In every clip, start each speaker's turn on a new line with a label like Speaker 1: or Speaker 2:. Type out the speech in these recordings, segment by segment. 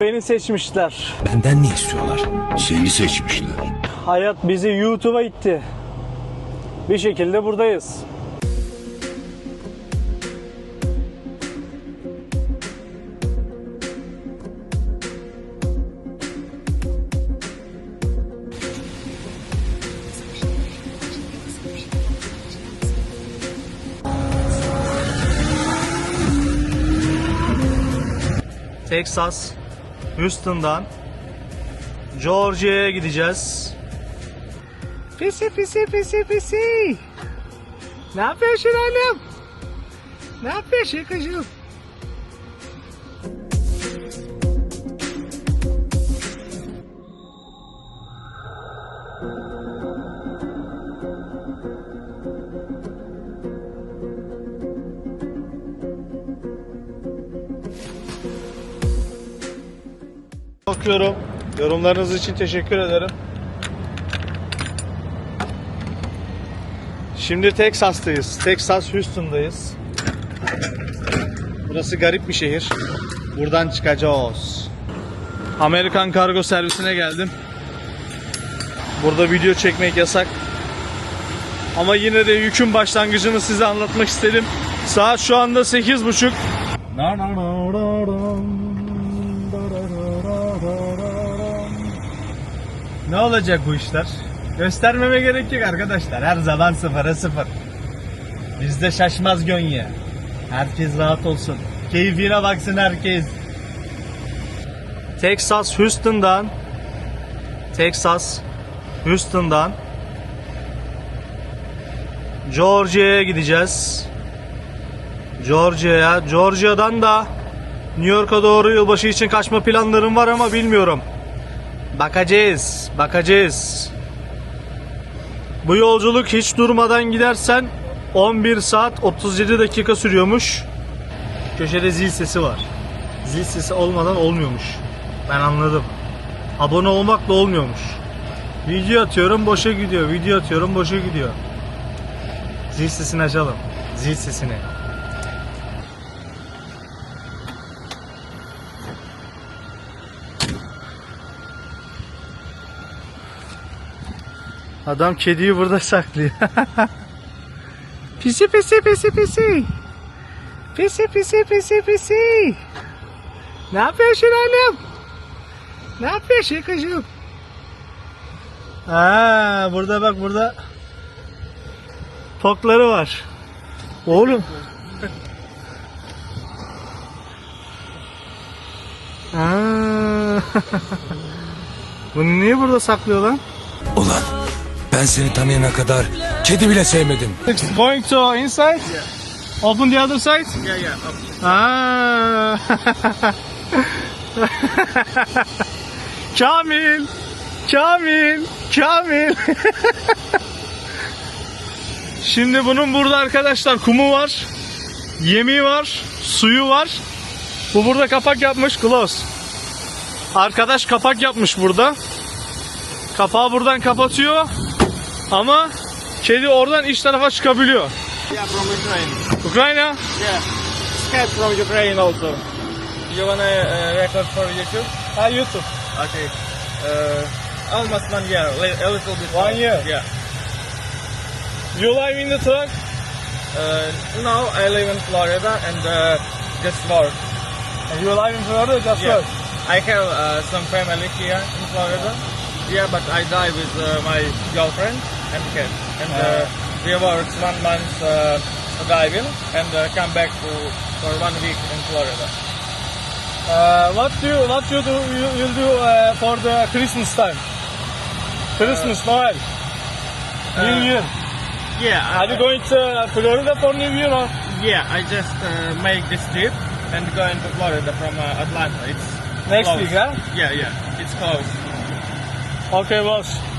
Speaker 1: Beni seçmişler.
Speaker 2: Benden ne istiyorlar?
Speaker 3: Seni seçmişler.
Speaker 1: Hayat bizi YouTube'a itti. Bir şekilde buradayız. Texas, Houston'dan Georgia'ya gideceğiz. Pisi pisi pisi pisi. Ne yapıyorsun annem? Ne yapıyorsun kızım? Bakıyorum. Yorumlarınız için teşekkür ederim. Şimdi Texas'tayız. Texas Houston'dayız. Burası garip bir şehir. Buradan çıkacağız. Amerikan kargo servisine geldim. Burada video çekmek yasak. Ama yine de yükün başlangıcını size anlatmak istedim. Saat şu anda 8.30. Ne olacak bu işler? Göstermeme gerek yok arkadaşlar. Her zaman sıfıra sıfır. Bizde şaşmaz gönye. Herkes rahat olsun. Keyfine baksın herkes. Texas Houston'dan Texas Houston'dan Georgia'ya gideceğiz. Georgia'ya. Georgia'dan da New York'a doğru yılbaşı için kaçma planlarım var ama bilmiyorum. Bakacağız, bakacağız. Bu yolculuk hiç durmadan gidersen 11 saat 37 dakika sürüyormuş. Köşede zil sesi var. Zil sesi olmadan olmuyormuş. Ben anladım. Abone olmakla olmuyormuş. Video atıyorum boşa gidiyor. Video atıyorum boşa gidiyor. Zil sesini açalım. Zil sesini. Adam kediyi burada saklıyor. pisi pisi pisi pisi. Pisi pisi pisi pisi. Ne yapıyorsun annem? Ne yapıyorsun kızım? Ha, burada bak burada tokları var. Oğlum. Ha. Bunu niye burada saklıyor lan?
Speaker 2: Ulan ben seni tanıyana kadar kedi bile sevmedim.
Speaker 1: It's going to inside? Open the other side? Yeah, yeah. Ah. Kamil! Kamil! Kamil! Şimdi bunun burada arkadaşlar kumu var. Yemi var. Suyu var. Bu burada kapak yapmış. Close. Arkadaş kapak yapmış burada. Kapağı buradan kapatıyor. Ama kedi oradan iç tarafa çıkabiliyor.
Speaker 4: Yeah, from Ukraine.
Speaker 1: Ukrayna?
Speaker 4: Yeah. Scat from Ukraine also. You wanna uh, record for YouTube?
Speaker 1: Ha YouTube.
Speaker 4: Okay. Uh, almost one year, a little bit.
Speaker 1: One
Speaker 4: more.
Speaker 1: year?
Speaker 4: Yeah.
Speaker 1: You live in the truck?
Speaker 4: Uh, now I live in Florida and uh, just work.
Speaker 1: And you live in Florida just
Speaker 4: Yeah.
Speaker 1: work?
Speaker 4: I have uh, some family here in Florida. Yeah, but I die with uh, my girlfriend and. And uh, we work one month uh, diving and uh, come back to, for one week in Florida.
Speaker 1: Uh, what do you, what you do you, you'll do uh, for the Christmas time? Christmas, Noel, New
Speaker 4: uh,
Speaker 1: Year.
Speaker 4: Yeah,
Speaker 1: Are you going to Florida for New Year or?
Speaker 4: Yeah, I just uh, make this trip and going to Florida from uh, Atlanta. It's
Speaker 1: Next
Speaker 4: close.
Speaker 1: week, huh?
Speaker 4: Yeah, yeah, it's close.
Speaker 1: Okay boss.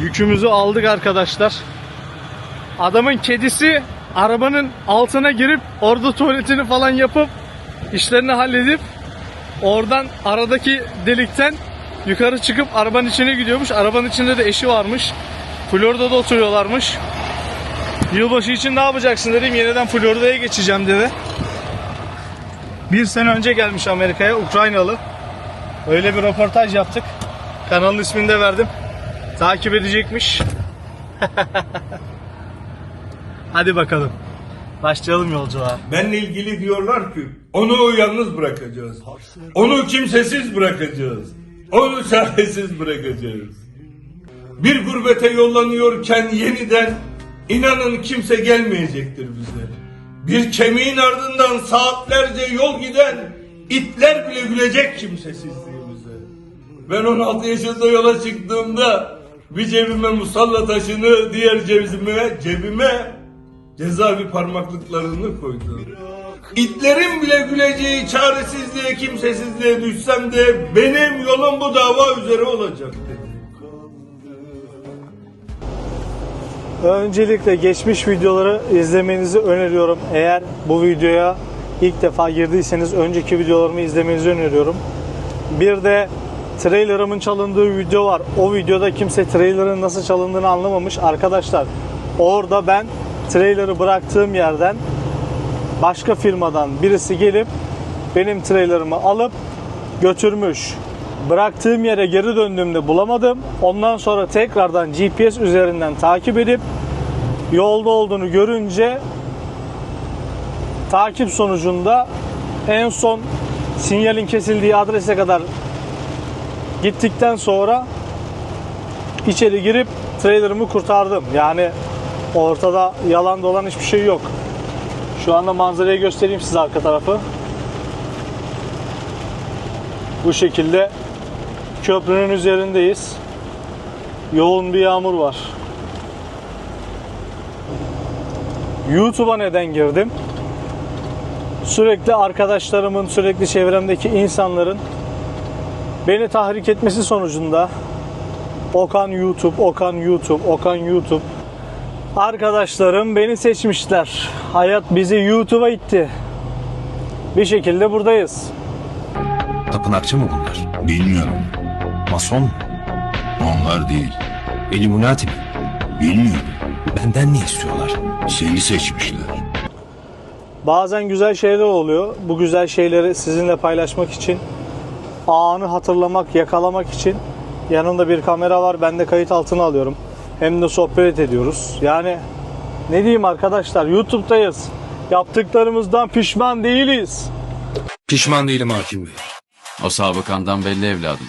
Speaker 1: Yükümüzü aldık arkadaşlar. Adamın kedisi arabanın altına girip orada tuvaletini falan yapıp işlerini halledip oradan aradaki delikten yukarı çıkıp arabanın içine gidiyormuş. Arabanın içinde de eşi varmış. Florida'da oturuyorlarmış. Yılbaşı için ne yapacaksın dedim. Yeniden Florida'ya geçeceğim dedi. Bir sene önce gelmiş Amerika'ya Ukraynalı. Öyle bir röportaj yaptık. Kanalın ismini de verdim. Takip edecekmiş. Hadi bakalım. Başlayalım yolculuğa.
Speaker 3: Benle ilgili diyorlar ki onu yalnız bırakacağız. Onu kimsesiz bırakacağız. Onu çaresiz bırakacağız. Bir gurbete yollanıyorken yeniden inanın kimse gelmeyecektir bize. Bir kemiğin ardından saatlerce yol giden itler bile gülecek kimsesizliğimize. Ben 16 yaşında yola çıktığımda bir cebime musalla taşını diğer cebime, cebime cezaevi parmaklıklarını koydu. İtlerin bile güleceği çaresizliğe, kimsesizliğe düşsem de benim yolum bu dava üzere olacak.
Speaker 1: Öncelikle geçmiş videoları izlemenizi öneriyorum. Eğer bu videoya ilk defa girdiyseniz önceki videolarımı izlemenizi öneriyorum. Bir de trailerımın çalındığı video var. O videoda kimse trailerın nasıl çalındığını anlamamış. Arkadaşlar orada ben trailerı bıraktığım yerden başka firmadan birisi gelip benim trailerımı alıp götürmüş. Bıraktığım yere geri döndüğümde bulamadım. Ondan sonra tekrardan GPS üzerinden takip edip yolda olduğunu görünce takip sonucunda en son sinyalin kesildiği adrese kadar gittikten sonra içeri girip trailerımı kurtardım. Yani ortada yalan dolan hiçbir şey yok. Şu anda manzarayı göstereyim size arka tarafı. Bu şekilde köprünün üzerindeyiz. Yoğun bir yağmur var. YouTube'a neden girdim? Sürekli arkadaşlarımın, sürekli çevremdeki insanların beni tahrik etmesi sonucunda Okan YouTube, Okan YouTube, Okan YouTube Arkadaşlarım beni seçmişler. Hayat bizi YouTube'a itti. Bir şekilde buradayız.
Speaker 2: Tapınakçı mı bunlar?
Speaker 5: Bilmiyorum.
Speaker 2: Mason mu?
Speaker 5: Onlar değil.
Speaker 2: Illuminati mi?
Speaker 5: Bilmiyorum.
Speaker 2: Benden ne istiyorlar?
Speaker 5: Seni seçmişler.
Speaker 1: Bazen güzel şeyler oluyor. Bu güzel şeyleri sizinle paylaşmak için, anı hatırlamak, yakalamak için yanımda bir kamera var. Ben de kayıt altına alıyorum. Hem de sohbet ediyoruz. Yani ne diyeyim arkadaşlar YouTube'dayız. Yaptıklarımızdan pişman değiliz.
Speaker 2: Pişman değilim hakim bey.
Speaker 6: O sabıkandan belli evladım.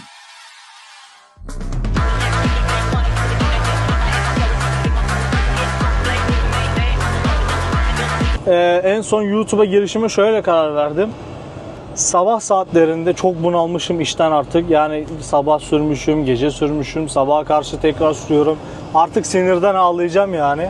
Speaker 1: Ee, en son YouTube'a girişime şöyle karar verdim. Sabah saatlerinde çok bunalmışım işten artık. Yani sabah sürmüşüm, gece sürmüşüm, sabaha karşı tekrar sürüyorum. Artık sinirden ağlayacağım yani.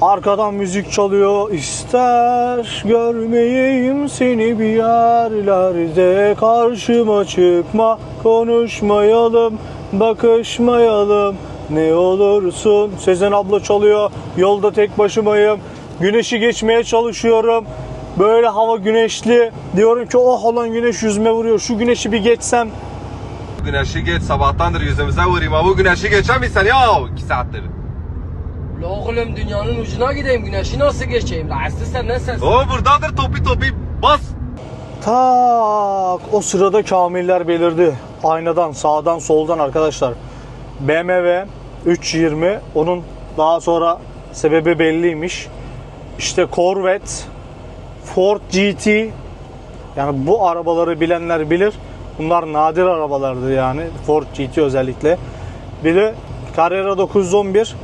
Speaker 1: Arkadan müzik çalıyor. İster görmeyeyim seni bir yerlerde karşıma çıkma konuşmayalım bakışmayalım ne olursun Sezen abla çalıyor yolda tek başımayım güneşi geçmeye çalışıyorum böyle hava güneşli diyorum ki oh olan güneş yüzüme vuruyor şu güneşi bir geçsem
Speaker 7: Güneşi geç sabahtandır yüzümüze vurayım. Ha, Bu güneşi geçemezsen ya iki saattir.
Speaker 8: La oğlum dünyanın ucuna gideyim güneşi nasıl geçeyim? La aslı sen ne sensin?
Speaker 7: O buradadır topi topi bas.
Speaker 1: Tak o sırada kamiller belirdi. Aynadan sağdan soldan arkadaşlar. BMW 320 onun daha sonra sebebi belliymiş. İşte Corvette, Ford GT yani bu arabaları bilenler bilir. Bunlar nadir arabalardır yani. Ford GT özellikle. Bir de Carrera 911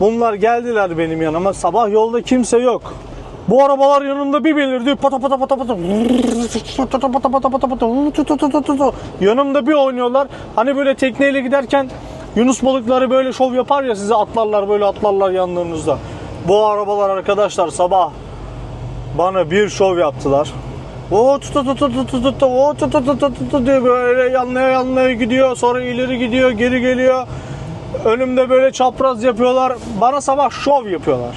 Speaker 1: Bunlar geldiler benim yanıma. Sabah yolda kimse yok. Bu arabalar yanımda bir belirdi. Pata pata pata pata. Pata pata pata pata pata. Yanımda bir oynuyorlar. Hani böyle tekneyle giderken Yunus balıkları böyle şov yapar ya size atlarlar böyle atlarlar yanlarınızda. Bu arabalar arkadaşlar sabah bana bir şov yaptılar. O tut tut tut tut tut tut o tut tut tut tut tut diye böyle yanlaya yanlaya gidiyor. Sonra ileri gidiyor, geri geliyor. Önümde böyle çapraz yapıyorlar. Bana sabah şov yapıyorlar.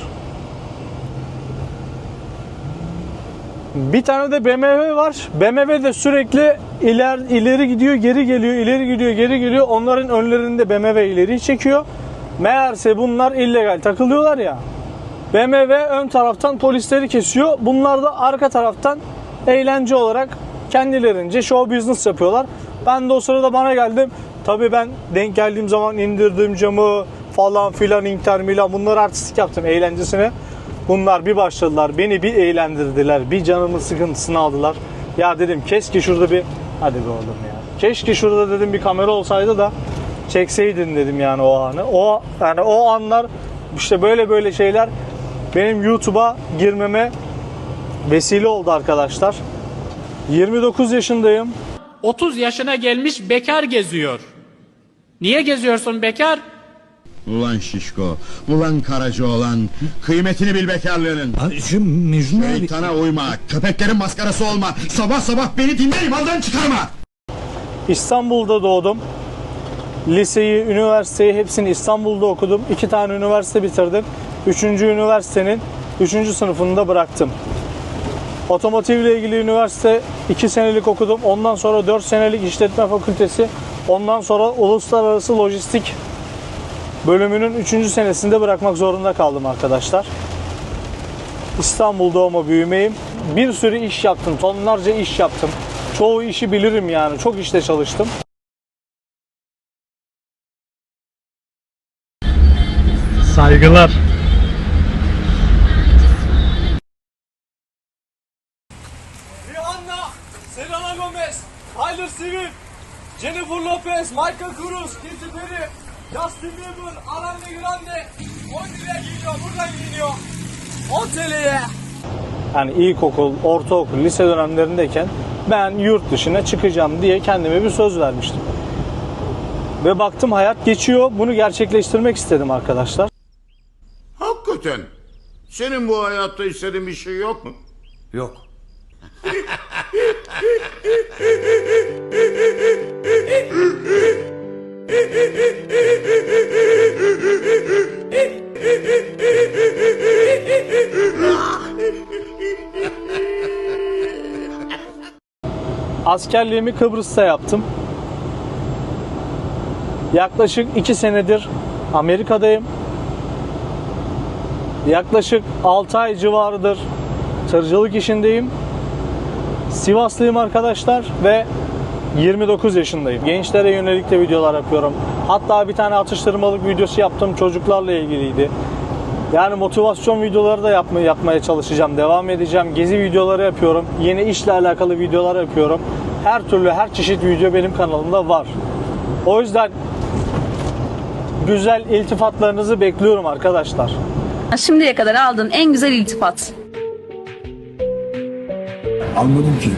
Speaker 1: Bir tane de BMW var. BMW de sürekli iler, ileri gidiyor, geri geliyor, ileri gidiyor, geri geliyor. Onların önlerinde BMW ileri çekiyor. Meğerse bunlar illegal takılıyorlar ya. BMW ön taraftan polisleri kesiyor. Bunlar da arka taraftan eğlence olarak kendilerince show business yapıyorlar. Ben de o sırada bana geldim. Tabii ben denk geldiğim zaman indirdim camı falan filan Inter Milan bunları artistik yaptım eğlencesine. Bunlar bir başladılar beni bir eğlendirdiler. Bir canımın sıkıntısını aldılar. Ya dedim keşke şurada bir hadi be oğlum ya. Keşke şurada dedim bir kamera olsaydı da çekseydin dedim yani o anı. O yani o anlar işte böyle böyle şeyler benim YouTube'a girmeme vesile oldu arkadaşlar. 29 yaşındayım.
Speaker 9: 30 yaşına gelmiş bekar geziyor. Niye geziyorsun bekar?
Speaker 5: Ulan şişko, ulan karacı olan, kıymetini bil bekarlığının.
Speaker 2: Şu Mecnun abi.
Speaker 5: Şeytana uyma, köpeklerin maskarası olma. Sabah sabah beni dinle imandan çıkarma.
Speaker 1: İstanbul'da doğdum. Liseyi, üniversiteyi hepsini İstanbul'da okudum. İki tane üniversite bitirdim. Üçüncü üniversitenin üçüncü sınıfını da bıraktım. Otomotivle ilgili üniversite 2 senelik okudum. Ondan sonra 4 senelik işletme fakültesi. Ondan sonra uluslararası lojistik bölümünün 3. senesinde bırakmak zorunda kaldım arkadaşlar. İstanbul doğma büyümeyim. Bir sürü iş yaptım. Tonlarca iş yaptım. Çoğu işi bilirim yani. Çok işte çalıştım. Saygılar. Jennifer Lopez, Michael Cruz, Katy Perry, Justin Bieber, Ariana Grande 10 liraya geliyor, buradan geliyor. 10 TL'ye. Yani ilkokul, ortaokul, lise dönemlerindeyken ben yurt dışına çıkacağım diye kendime bir söz vermiştim. Ve baktım hayat geçiyor. Bunu gerçekleştirmek istedim arkadaşlar.
Speaker 5: Hakikaten. Senin bu hayatta istediğin bir şey yok mu?
Speaker 2: Yok.
Speaker 1: Askerliğimi Kıbrıs'ta yaptım. Yaklaşık 2 senedir Amerika'dayım. Yaklaşık 6 ay civarıdır tırcılık işindeyim. Sivaslıyım arkadaşlar ve 29 yaşındayım. Gençlere yönelik de videolar yapıyorum. Hatta bir tane atıştırmalık videosu yaptım çocuklarla ilgiliydi. Yani motivasyon videoları da yapma, yapmaya çalışacağım. Devam edeceğim. Gezi videoları yapıyorum. Yeni işle alakalı videolar yapıyorum. Her türlü her çeşit video benim kanalımda var. O yüzden güzel iltifatlarınızı bekliyorum arkadaşlar.
Speaker 10: Şimdiye kadar aldığın en güzel iltifat.
Speaker 2: Anladım ki.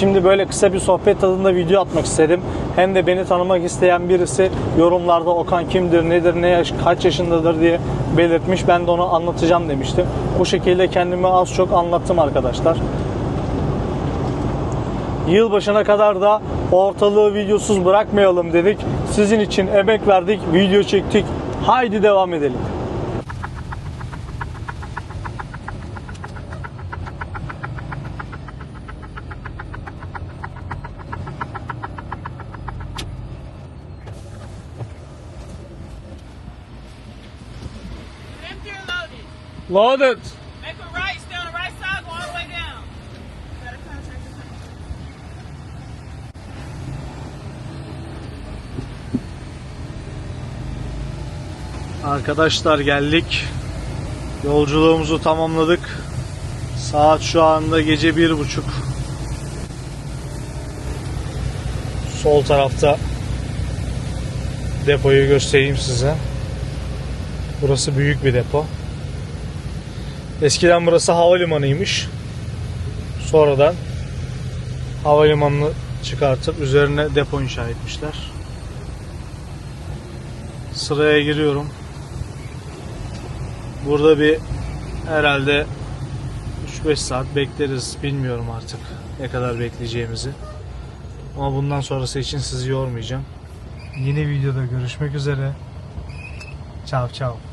Speaker 1: Şimdi böyle kısa bir sohbet tadında video atmak istedim. Hem de beni tanımak isteyen birisi yorumlarda Okan kimdir, nedir, ne yaş, kaç yaşındadır diye belirtmiş. Ben de onu anlatacağım demiştim. Bu şekilde kendimi az çok anlattım arkadaşlar. Yılbaşına kadar da ortalığı videosuz bırakmayalım dedik. Sizin için emek verdik, video çektik. Haydi devam edelim.
Speaker 9: Loaded?
Speaker 1: Loaded.
Speaker 9: Make a right, stay on the right side, go all the way down. Better contact the
Speaker 1: Arkadaşlar geldik. Yolculuğumuzu tamamladık. Saat şu anda gece bir buçuk. Sol tarafta depoyu göstereyim size. Burası büyük bir depo. Eskiden burası havalimanıymış. Sonradan havalimanını çıkartıp üzerine depo inşa etmişler. Sıraya giriyorum. Burada bir herhalde 3-5 saat bekleriz. Bilmiyorum artık ne kadar bekleyeceğimizi. Ama bundan sonrası için sizi yormayacağım. Yeni videoda görüşmek üzere. Ciao ciao.